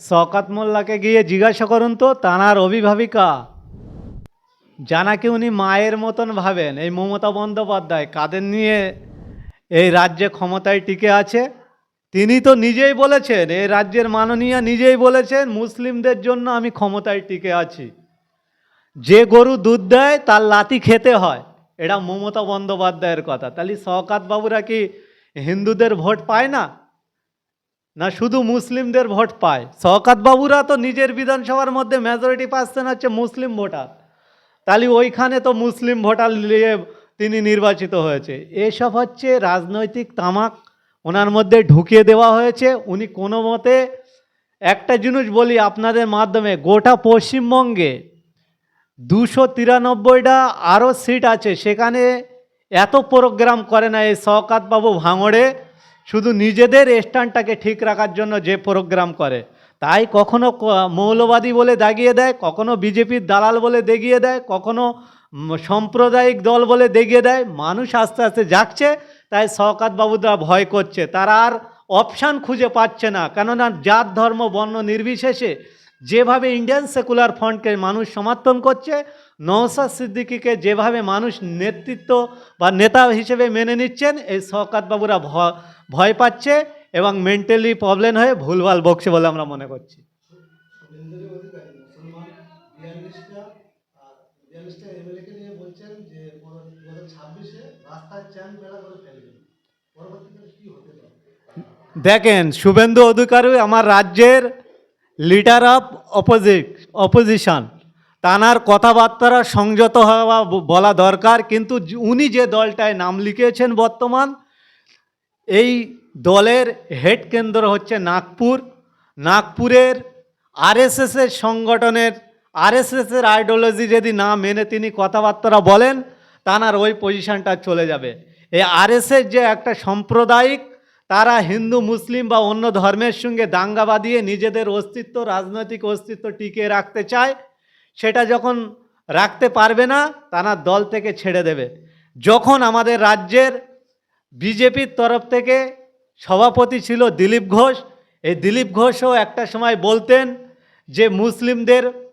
শকাত মোল্লাকে গিয়ে জিজ্ঞাসা করুন তো, তানার অভিভাবিকা। জানাকে উনি মায়ের মতন ভাবেন। এই মমতা বন্দ্যোপাধ্যায়, কাদের নিয়ে এই রাজ্যে ক্ষমতায় টিকে আছে? তিনি তো নিজেই বলেছেন, এই রাজ্যের মাননীয় নিজেই বলেছেন, মুসলিমদের জন্য আমি ক্ষমতায় টিকে আছি। যে গরু দুধ দেয়, তার লাতি খেতে হয়। এটা মমতা বন্দ্যোপাধ্যায়ের কথা। তাহলে শওকাত বাবুরা কি হিন্দুদের ভোট পায় না? না শুধু মুসলিমদের ভোট পায়। শওকাত বাবুরা তো নিজের বিধানসভার মধ্যে মেজরিটি পাচ্ছেন হচ্ছে মুসলিম ভোটার। তাহলে ওইখানে তো মুসলিম ভোটার নিয়ে তিনি নির্বাচিত হয়েছে। এসব হচ্ছে রাজনৈতিক তামাক ওনার মধ্যে ঢুকিয়ে দেওয়া হয়েছে। উনি কোনো মতে একটা জিনিস বলি আপনাদের মাধ্যমে, গোটা পশ্চিমবঙ্গে দুশো তিরানব্বইটা আরও সিট আছে, সেখানে এত প্রোগ্রাম করে না এই শওকাতবাবু ভাঙড়ে। শুধু নিজেদের স্ট্যান্ডটাকে ঠিক রাখার জন্য যে প্রোগ্রাম করে। তাই কখনো মৌলবাদী বলে দাগিয়ে দেয়, কখনো বিজেপির দালাল বলে দেখিয়ে দেয়, কখনো সাম্প্রদায়িক দল বলে দেখিয়ে দেয়। মানুষ আস্তে আস্তে যাচ্ছে তাই শওকাত বাবুরা ভয় করছে। তারা আর অপশান খুঁজে পাচ্ছে না, কেননা জাত, ধর্ম, বর্ণ নির্বিশেষে যেভাবে ইন্ডিয়ান সেকুলার ফ্রন্টকে মানুষ সমর্থন করছে নওসাদ সিদ্দিকিকে যেভাবে মানুষ নেতৃত্ব বা নেতা হিসেবে মেনে নিচ্ছেন, এই শওকাত বাবুরা ভয় পাচ্ছে এবং মেন্টালি প্রবলেম হয়ে ভুলভাল বকছে বলে আমরা মনে করছি। দেখেন, শুভেন্দু অধিকারী আমার রাজ্যের লিডার অফ অপোজিট অপোজিশন তানার কথাবার্তারা সংযত হওয়া বলা দরকার, কিন্তু উনি যে দলটায় নাম লিখিয়েছেন বর্তমান এই দলের হেড কেন্দ্র হচ্ছে নাগপুর। নাগপুরের আরএসএসের সংগঠনের আরএসএসের আইডিওলজি যদি না মেনে তিনি কথাবার্তা বলেন, তানার ওই পজিশনটা চলে যাবে। এই আরএসএস যে একটা সাম্প্রদায়িক, তারা হিন্দু, মুসলিম বা অন্য ধর্মের সঙ্গে দাঙ্গা বাঁধিয়ে নিজেদের অস্তিত্ব, রাজনৈতিক অস্তিত্ব টিকিয়ে রাখতে চায়, সেটা যখন রাখতে পারবে না তারা দল থেকে ছেড়ে দেবে। যখন আমাদের রাজ্যের বিজেপির তরফ থেকে সভাপতি ছিল দিলীপ ঘোষ। এই দিলীপ ঘোষও একটা সময় বলতেন যে মুসলিমদের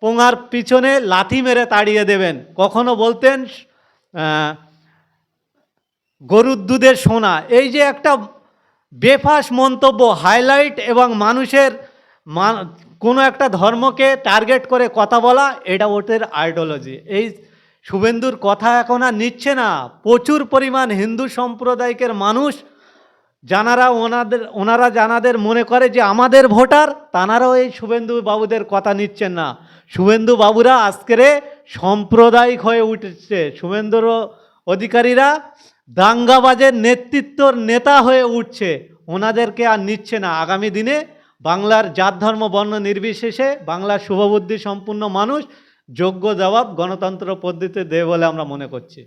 পোঙার পিছনে লাথি মেরে তাড়িয়ে দেবেন। কখনো বলতেন গরুর দুধের সোনা। এই যে একটা বেফাস মন্তব্য, হাইলাইট এবং মানুষের মান- কোনো একটা ধর্মকে টার্গেট করে কথা বলা, এটা ওদের আইডিওলজি। এই শুভেন্দুর কথা এখন আর নিচ্ছে না। প্রচুর পরিমাণ হিন্দু সম্প্রদায়িকের মানুষ জানারা ওনাদের, ওনারা জানাদের মনে করে যে আমাদের ভোটার তানারাও এই শুভেন্দু বাবুদের কথা নিচ্ছেন না। শুভেন্দু বাবুরা আজকের সাম্প্রদায়িক হয়ে উঠেছে। শুভেন্দুর অধিকারীরা দাঙ্গাবাজের নেতৃত্বর নেতা হয়ে উঠছে। ওনাদেরকে আর নিচ্ছে না। আগামী দিনে বাংলার জাত ধর্ম বর্ণ নির্বিশেষে বাংলার শুভবুদ্ধি সম্পূর্ণ মানুষ যোগ্য জবাব গণতন্ত্র পদ্ধতিতে দেয় বলে আমরা মনে করছি।